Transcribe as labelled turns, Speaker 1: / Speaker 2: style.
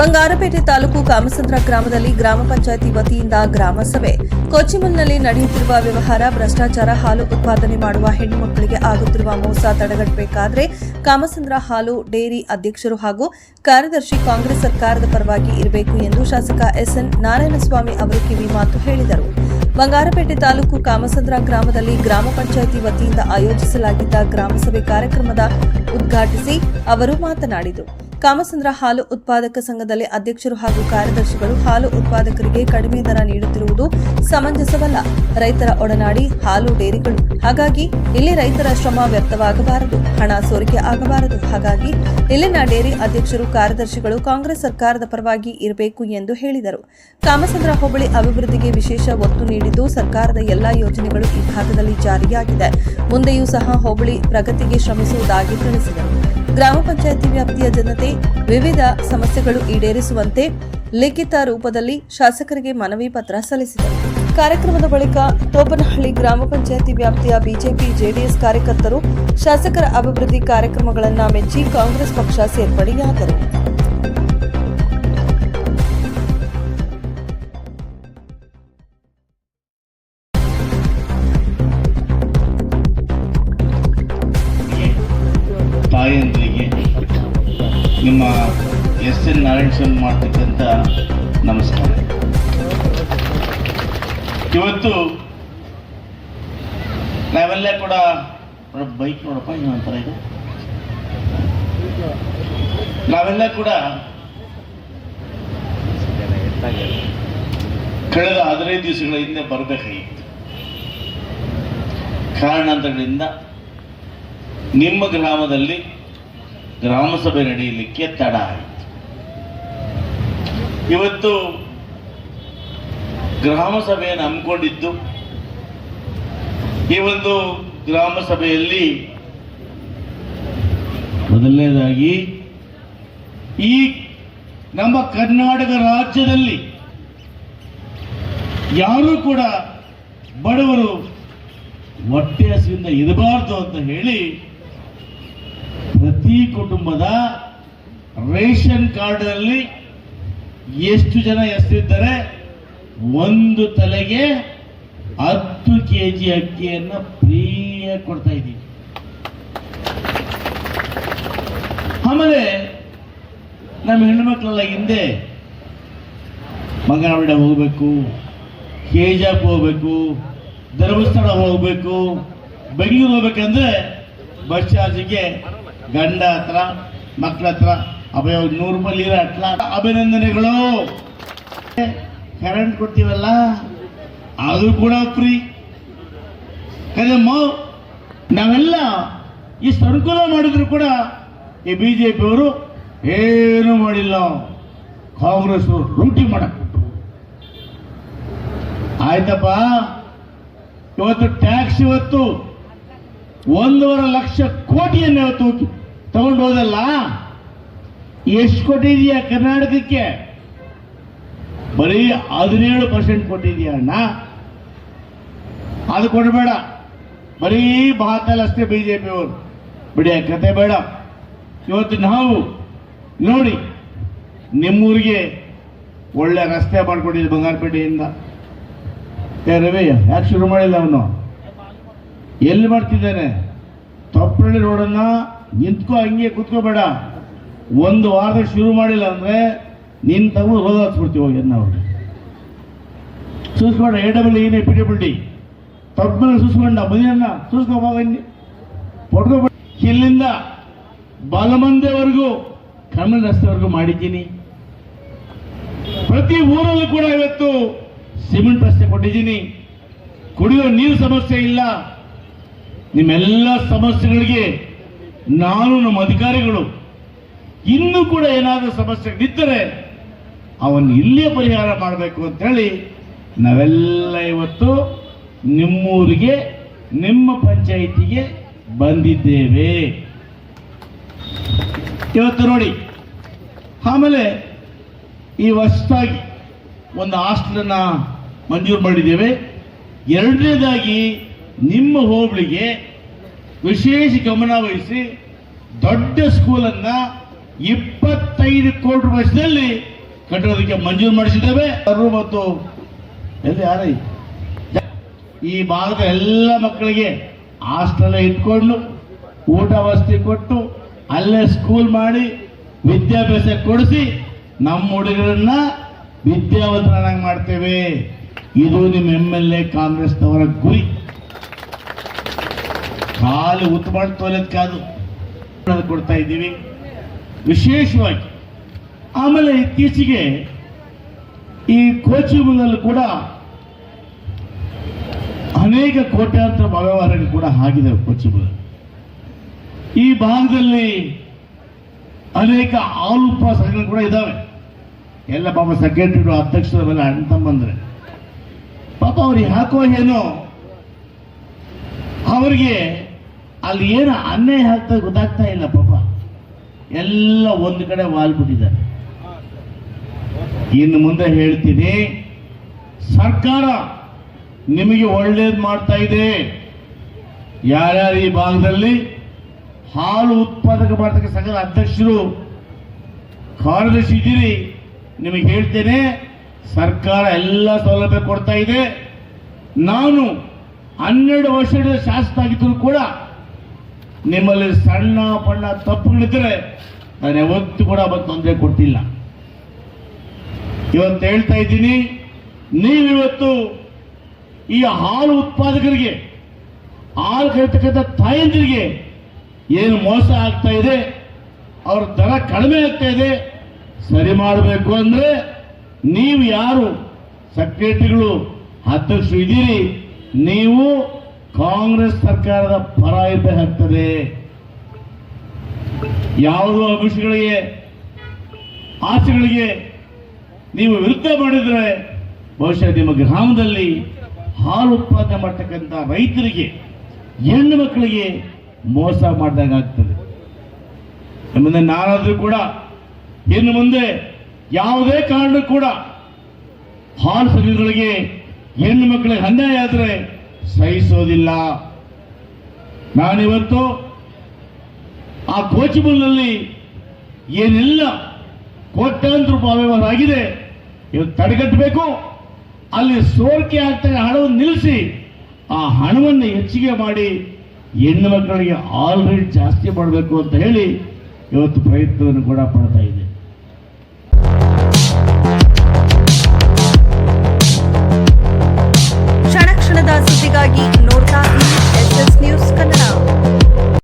Speaker 1: ಬಂಗಾರಪೇಟೆ ತಾಲೂಕು ಕಾಮಸಂದ್ರ ಗ್ರಾಮದಲ್ಲಿ ಗ್ರಾಮ ಪಂಚಾಯಿತಿ ವತಿಯಿಂದ ಗ್ರಾಮ ಸಭೆ. ಕೊಚ್ಚಿಮಲ್ನಲ್ಲಿ ನಡೆಯುತ್ತಿರುವ ವ್ಯವಹಾರ, ಭ್ರಷ್ಟಾಚಾರ, ಹಾಲು ಉತ್ಪಾದನೆ ಮಾಡುವ ಹೆಣ್ಣು ಮಕ್ಕಳಿಗೆ ಆಗುತ್ತಿರುವ ಮೋಸ ತಡೆಗಟ್ಟಬೇಕಾದರೆ ಕಾಮಸಂದ್ರ ಹಾಲು ಡೇರಿ ಅಧ್ಯಕ್ಷರು ಹಾಗೂ ಕಾರ್ಯದರ್ಶಿ ಕಾಂಗ್ರೆಸ್ ಸರ್ಕಾರದ ಪರವಾಗಿ ಇರಬೇಕು ಎಂದು ಶಾಸಕ ಎಸ್ಎನ್ ನಾರಾಯಣಸ್ವಾಮಿ ಅವರು ಕಿವಿ ಮಾತು ಹೇಳಿದರು. ಬಂಗಾರಪೇಟೆ ತಾಲೂಕು ಕಾಮಸಂದ್ರ ಗ್ರಾಮದಲ್ಲಿ ಗ್ರಾಮ ಪಂಚಾಯಿತಿ ವತಿಯಿಂದ ಆಯೋಜಿಸಲಾಗಿದ್ದ ಗ್ರಾಮಸಭೆ ಕಾರ್ಯಕ್ರಮದ ಉದ್ಘಾಟಿಸಿ ಅವರು ಮಾತನಾಡಿದರು. ಕಾಮಸಂದ್ರ ಹಾಲು ಉತ್ಪಾದಕ ಸಂಘದಲ್ಲಿ ಅಧ್ಯಕ್ಷರು ಹಾಗೂ ಕಾರ್ಯದರ್ಶಿಗಳು ಹಾಲು ಉತ್ಪಾದಕರಿಗೆ ಕಡಿಮೆ ದರ ನೀಡುತ್ತಿರುವುದು ಸಮಂಜಸವಲ್ಲ. ರೈತರ ಒಡನಾಡಿ ಹಾಲು ಡೇರಿಗಳು. ಹಾಗಾಗಿ ಇಲ್ಲಿ ರೈತರ ಶ್ರಮ ವ್ಯರ್ಥವಾಗಬಾರದು ಹಣ ಸೋರಿಕೆ ಆಗಬಾರದು. ಹಾಗಾಗಿ ಇಲ್ಲಿನ ಡೇರಿ ಅಧ್ಯಕ್ಷರು, ಕಾರ್ಯದರ್ಶಿಗಳು ಕಾಂಗ್ರೆಸ್ ಸರ್ಕಾರದ ಪರವಾಗಿ ಇರಬೇಕು ಎಂದು ಹೇಳಿದರು. ಕಾಮಸಂದ್ರ ಹೋಬಳಿ ಅಭಿವೃದ್ಧಿಗೆ ವಿಶೇಷ ಒತ್ತು ನೀಡಿದ್ದು ಸರ್ಕಾರದ ಎಲ್ಲಾ ಯೋಜನೆಗಳು ಈ ಭಾಗದಲ್ಲಿ ಜಾರಿಯಾಗಿದೆ. ಮುಂದೆಯೂ ಸಹ ಹೋಬಳಿ ಪ್ರಗತಿಗೆ ಶ್ರಮಿಸುವುದಾಗಿ ತಿಳಿಸಿದರು. ಗ್ರಾಮ ಪಂಚಾಯಿತಿ ವ್ಯಾಪ್ತಿಯ ಜನತೆ ವಿವಿಧ ಸಮಸ್ಯೆಗಳು ಈಡೇರಿಸುವಂತೆ ಲಿಖಿತ ರೂಪದಲ್ಲಿ ಶಾಸಕರಿಗೆ ಮನವಿ ಪತ್ರ ಸಲ್ಲಿಸಿದರು. ಕಾರ್ಯಕ್ರಮದ ಬಳಿಕ ತೋಪನಹಳ್ಳಿ ಗ್ರಾಮ ಪಂಚಾಯಿತಿ ವ್ಯಾಪ್ತಿಯ ಬಿಜೆಪಿ, ಜೆಡಿಎಸ್ ಕಾರ್ಯಕರ್ತರು ಶಾಸಕರ ಅಭಿವೃದ್ಧಿ ಕಾರ್ಯಕ್ರಮಗಳನ್ನು ಮೆಚ್ಚಿ ಕಾಂಗ್ರೆಸ್ ಪಕ್ಷ ಸೇರ್ಪಡೆಯಾದರು.
Speaker 2: ಎಸ್ ಎನ್ ನಾರಾಯಣ ಸ್ವಾಮಿ ಮಾಡ್ತಕ್ಕಂಥ ನಮಸ್ಕಾರ. ಇವತ್ತು ನಾವೆಲ್ಲೇ ಕೂಡ ಬೈಕ್ ನೋಡಪ್ಪ ಇನ್ನೊಂಥರ ಇದು. ನಾವೆಲ್ಲ ಕೂಡ ಕಳೆದ ಹದಿನೈದು ದಿವಸಗಳ ಹಿಂದೆ ಬರಬೇಕಾಗಿತ್ತು. ಕಾರಣಾಂತರಗಳಿಂದ ನಿಮ್ಮ ಗ್ರಾಮದಲ್ಲಿ ಗ್ರಾಮ ಸಭೆ ನಡೆಯಲಿಕ್ಕೆ ತಡ ಆಯಿತು. ಇವತ್ತು ಗ್ರಾಮ ಸಭೆಯನ್ನು ಹಮ್ಮಿಕೊಂಡಿದ್ದು, ಈ ಒಂದು ಗ್ರಾಮ ಸಭೆಯಲ್ಲಿ ಮೊದಲನೇದಾಗಿ ಈ ನಮ್ಮ ಕರ್ನಾಟಕ ರಾಜ್ಯದಲ್ಲಿ ಯಾರೂ ಕೂಡ ಬಡವರು ಹೊಟ್ಟೆ ಹಸಿವಿಂದ ಇರಬಾರ್ದು ಅಂತ ಹೇಳಿ ಪ್ರತಿ ಕುಟುಂಬದ ರೇಷನ್ ಕಾರ್ಡ್ನಲ್ಲಿ ಎಷ್ಟು ಜನ ಹೆಸರಿದ್ದಾರೆ ಒಂದು ತಲೆಗೆ ಹತ್ತು ಕೆ ಜಿ ಅಕ್ಕಿಯನ್ನು ಫ್ರೀಯಾಗಿ ಕೊಡ್ತಾ ಇದ್ದೀವಿ. ಆಮೇಲೆ ನಮ್ಮ ಹೆಣ್ಣುಮಕ್ಕಳೆಲ್ಲ ಹಿಂದೆ ಮಂಗನವಾಡಿ ಹೋಗಬೇಕು, ಕೇಜಾಪ್ ಹೋಗಬೇಕು, ಧರ್ಮಸ್ಥಳ ಹೋಗಬೇಕು, ಬೆಂಗಳೂರು ಹೋಗ್ಬೇಕಂದ್ರೆ ಬಸ್ ಚಾರ್ಜಿಗೆ ಗಂಡ ಹತ್ರ ಮಕ್ಕಳ ಹತ್ರ ಅಭಯ ನೂರು ರೂಪಾಯಿ ನೀರು ಅಟ್ಲ ಅಭಿನಂದನೆಗಳು. ಕರೆಂಟ್ ಕೊಡ್ತೀವಲ್ಲ? ಅದು ಕೂಡ ಫ್ರೀ ಕದಮ್ಮ ನಾವೆಲ್ಲ ಇಷ್ಟು ಅನುಕೂಲ ಮಾಡಿದ್ರು ಕೂಡ ಈ ಬಿ ಜೆ ಪಿಯವರು ಏನೂ ಮಾಡಿಲ್ಲ. ಕಾಂಗ್ರೆಸ್ ಲೂಟಿ ಮಾಡಕ್ ಕೊಟ್ರು ಆಯ್ತಪ್ಪ? ಇವತ್ತು ಟ್ಯಾಕ್ಸ್ ಇವತ್ತು ಒಂದೂವರೆ ಲಕ್ಷ ಕೋಟಿಯನ್ನು ಇವತ್ತು ತಗೊಂಡು ಹೋದಲ್ಲ? ಎಷ್ಟು ಕೊಟ್ಟಿದೀಯ ಕರ್ನಾಟಕಕ್ಕೆ? ಬರೀ ಹದಿನೇಳು ಪರ್ಸೆಂಟ್ ಕೊಟ್ಟಿದೀಯ ಅಣ್ಣ. ಅದು ಕೊಡಬೇಡ. ಬರೀ ಭಾರತದಲ್ಲಿ ಅಷ್ಟೇ ಬಿ ಜೆ ಪಿಯವರು ಬಿಡಿ ಕತೆ ಬೇಡ. ಇವತ್ತು ನಾವು ನೋಡಿ, ನಿಮ್ಮೂರಿಗೆ ಒಳ್ಳೆ ರಸ್ತೆ ಮಾಡ್ಕೊಟ್ಟಿದ್ದೆ ಬಂಗಾರಪೇಟೆಯಿಂದ. ಏ, ರವಿ, ಯಾಕೆ ಶುರು ಮಾಡಿಲ್ಲ ಅವನು? ಎಲ್ಲಿ ಮಾಡ್ತಿದ್ದಾನೆ? ತೊಪ್ಪಳ್ಳಿ ರೋಡನ್ನು ನಿಂತ್ಕೋ, ಹಂಗೆ ಕೂತ್ಕೋಬೇಡ. ಒಂದು ವಾರದಲ್ಲಿ ಶುರು ಮಾಡಿಲ್ಲ ಅಂದ್ರೆ ನಿನ್ ತಗೊಂಡು ರೋಗ ಹಚ್ಬಿಡ್ತೀವಿ ಹೋಗಿ ನಾವು ಸೂಸ್ಕೊಂಡ ಎ ಡಬಲ್ ಏನೇ ಪಿ ಡಬಲ್ ಡಿ ತೊಪ್ಪಲ್ಲಿ ಸೂಸ್ಕೊಂಡ ಮದುವೆಯನ್ನ ಸೂಸ್ಕೋಬನ್ನಿ ಪಡ್ಕೋಬೇಡ ಇಲ್ಲಿಂದ ಬಲಮಂದೆವರೆಗೂ ಕಮಲ್ ರಸ್ತೆವರೆಗೂ ಮಾಡಿದ್ದೀನಿ. ಪ್ರತಿ ಊರಲ್ಲೂ ಕೂಡ ಇವತ್ತು ಸಿಮೆಂಟ್ ರಸ್ತೆ ಕೊಟ್ಟಿದ್ದೀನಿ. ಕುಡಿಯೋ ನೀರು ಸಮಸ್ಯೆ ಇಲ್ಲ. ನಿಮ್ಮೆಲ್ಲ ಸಮಸ್ಯೆಗಳಿಗೆ ನಾನು ನಮ್ಮ ಅಧಿಕಾರಿಗಳು ಇನ್ನೂ ಕೂಡ ಏನಾದರೂ ಸಮಸ್ಯೆಗಳಿದ್ದರೆ ಅವನ್ನು ಇಲ್ಲೇ ಪರಿಹಾರ ಮಾಡಬೇಕು ಅಂತೇಳಿ ನಾವೆಲ್ಲ ಇವತ್ತು ನಿಮ್ಮೂರಿಗೆ, ನಿಮ್ಮ ಪಂಚಾಯಿತಿಗೆ ಬಂದಿದ್ದೇವೆ. ಇವತ್ತು ನೋಡಿ, ಆಮೇಲೆ ಈ ಹೊಸದಾಗಿ ಒಂದು ಹಾಸ್ಟೆಲನ್ನು ಮಂಜೂರು ಮಾಡಿದ್ದೇವೆ. ಎರಡನೇದಾಗಿ ನಿಮ್ಮ ಹೋಬಳಿಗೆ ವಿಶೇಷ ಗಮನ ವಹಿಸಿ ದೊಡ್ಡ ಸ್ಕೂಲನ್ನ ಇಪ್ಪತ್ತೈದು ಕೋಟಿ ವರ್ಷದಲ್ಲಿ ಕಟ್ಟೋದಕ್ಕೆ ಮಂಜೂರು ಮಾಡಿಸಿದ್ದೇವೆ. ಅವರು ಮತ್ತು ಎಲ್ಲಿ ಯಾರ ಈ ಭಾಗದ ಎಲ್ಲ ಮಕ್ಕಳಿಗೆ ಹಾಸ್ಟೆಲ್ ಇಟ್ಕೊಂಡು ಊಟ ವಸತಿ ಕೊಟ್ಟು ಅಲ್ಲೇ ಸ್ಕೂಲ್ ಮಾಡಿ ವಿದ್ಯಾಭ್ಯಾಸ ಕೊಡಿಸಿ ನಮ್ಮ ಹುಡುಗರನ್ನ ವಿದ್ಯಾವಂತರನ್ನಾಗಿ ಮಾಡ್ತೇವೆ. ಇದು ನಿಮ್ಮ ಎಂ ಎಲ್ ಎ ಕಾಂಗ್ರೆಸ್ನವರ ಗುರಿ. ಖಾಲಿ ಉತ್ತು ಮಾಡಿ ತೋಲದ್ ಕಾದು ಕೊಡ್ತಾ ಇದ್ದೀವಿ. ವಿಶೇಷವಾಗಿ ಆಮೇಲೆ ಇತ್ತೀಚೆಗೆ ಈ ಕೋಚಿಂಗ್ನಲ್ಲಿ ಕೂಡ ಅನೇಕ ಕೋಟ್ಯಾಂತರ ವ್ಯವಹಾರಗಳು ಕೂಡ ಆಗಿದೆ ಕೋಚಿಂಗ್ ಈ ಭಾಗದಲ್ಲಿ ಅನೇಕ ಆಲುಪ ಸಂಘಗಳು ಕೂಡ ಇದ್ದಾವೆ. ಎಲ್ಲ ಪಾಪ ಅಧ್ಯಕ್ಷರ ಮೇಲೆ ಅಣ್ಣ ತಮ್ಮಂದ್ರೆ. ಪಾಪ ಅವ್ರು ಯಾಕೋ ಏನೋ? ಅವರಿಗೆ ಅಲ್ಲಿ ಏನು ಅನ್ಯಾಯ ಆಗ್ತದೆ ಗೊತ್ತಾಗ್ತಾ ಇಲ್ಲ ಪಾಪ. ಎಲ್ಲ ಒಂದು ಕಡೆ ವಾಲ್ಬಿಟ್ಟಿದ್ದಾರೆ ಇನ್ನು ಮುಂದೆ ಹೇಳ್ತೀನಿ, ಸರ್ಕಾರ ನಿಮಗೆ ಒಳ್ಳೇದು ಮಾಡ್ತಾ ಇದೆ. ಯಾರ್ಯಾರು ಈ ಭಾಗದಲ್ಲಿ ಹಾಲು ಉತ್ಪಾದಕ ಮಾಡ್ತಕ್ಕ ಸಂಘದ ಅಧ್ಯಕ್ಷರು, ಕಾರ್ಯದರ್ಶಿ ಇದ್ದೀರಿ, ನಿಮಗೆ ಹೇಳ್ತೇನೆ, ಸರ್ಕಾರ ಎಲ್ಲ ಸೌಲಭ್ಯ ಕೊಡ್ತಾ ಇದೆ. ನಾನು ಹನ್ನೆರಡು ವರ್ಷದ ಶಾಸಕ ಆಗಿದ್ದರೂ ಕೂಡ ನಿಮ್ಮಲ್ಲಿ ಸಣ್ಣ ಪಣ್ಣ ತಪ್ಪುಗಳಿದ್ರೆ ನಾನು ಯಾವತ್ತು ಕೂಡ ಅವತ್ತು ತೊಂದರೆ ಕೊಟ್ಟಿಲ್ಲ. ಇವತ್ತು ಹೇಳ್ತಾ ಇದ್ದೀನಿ, ನೀವಿವತ್ತು ಈ ಹಾಲು ಉತ್ಪಾದಕರಿಗೆ, ಹಾಲು ಕರಿತಕ್ಕಂಥ ತಾಯಂದಿರಿಗೆ ಏನು ಮೋಸ ಆಗ್ತಾ ಇದೆ, ಅವ್ರ ದರ ಕಡಿಮೆ ಆಗ್ತಾ ಇದೆ, ಸರಿ ಮಾಡಬೇಕು ಅಂದ್ರೆ ನೀವು ಯಾರು? ಸೆಕ್ರೆಟರಿಗಳು ಅಧ್ಯಕ್ಷರು ಇದ್ದೀರಿ, ನೀವು ಕಾಂಗ್ರೆಸ್ ಸರ್ಕಾರದ ಪರ ಇರಬೇಕಾಗ್ತದೆ ಯಾವುದೋ ಅಂಶಗಳಿಗೆ, ಆಸೆಗಳಿಗೆ ನೀವು ವಿರುದ್ಧ ಮಾಡಿದರೆ ಬಹುಶಃ ನಿಮ್ಮ ಗ್ರಾಮದಲ್ಲಿ ಹಾಲು ಉತ್ಪಾದನೆ ಮಾಡ್ತಕ್ಕಂಥ ರೈತರಿಗೆ, ಹೆಣ್ಣು ಮಕ್ಕಳಿಗೆ ಮೋಸ ಮಾಡಿದಾಗ ಆಗ್ತದೆ. ಮುಂದೆ ನಾನಾದರೂ ಕೂಡ ಇನ್ನು ಮುಂದೆ ಯಾವುದೇ ಕಾರಣಕ್ಕೂ ಕೂಡ ಹಾಲು ಸಂಘಗಳಿಗೆ ಹೆಣ್ಣು ಮಕ್ಕಳಿಗೆ ಅನ್ಯಾಯ ಆದರೆ ಸಹಿಸೋದಿಲ್ಲ ನಾನಿವತ್ತು ಆ ಕೋಚಿಬಲ್ನಲ್ಲಿ ಏನೆಲ್ಲ ಕೋಟ್ಯಾಂತರ ರೂಪಾಯಿ ಅವ್ಯವಹಾರ ಆಗಿದೆ ಇವತ್ತು ತಡೆಗಟ್ಟಬೇಕು. ಅಲ್ಲಿ ಸೋರಿಕೆ ಆಗ್ತಾರೆ ಹಣವನ್ನು ನಿಲ್ಲಿಸಿ, ಆ ಹಣವನ್ನು ಹೆಚ್ಚಿಗೆ ಮಾಡಿ ಹೆಣ್ಣು ಮಕ್ಕಳಿಗೆ ಆಲ್ರೆಡಿ ಜಾಸ್ತಿ ಮಾಡಬೇಕು ಅಂತ ಹೇಳಿ ಇವತ್ತು ಪ್ರಯತ್ನವನ್ನು ಕೂಡ ಪಡ್ತಾ ಇದೆ
Speaker 1: ಕ್ಷಣ ಕ್ಷಣದ ಸುದ್ದಿಗಾಗಿ ನೋಡ್ತಾ ಇರಿ ಎಸ್ ಎಸ್ ನ್ಯೂಸ್ ಕನ್ನಡ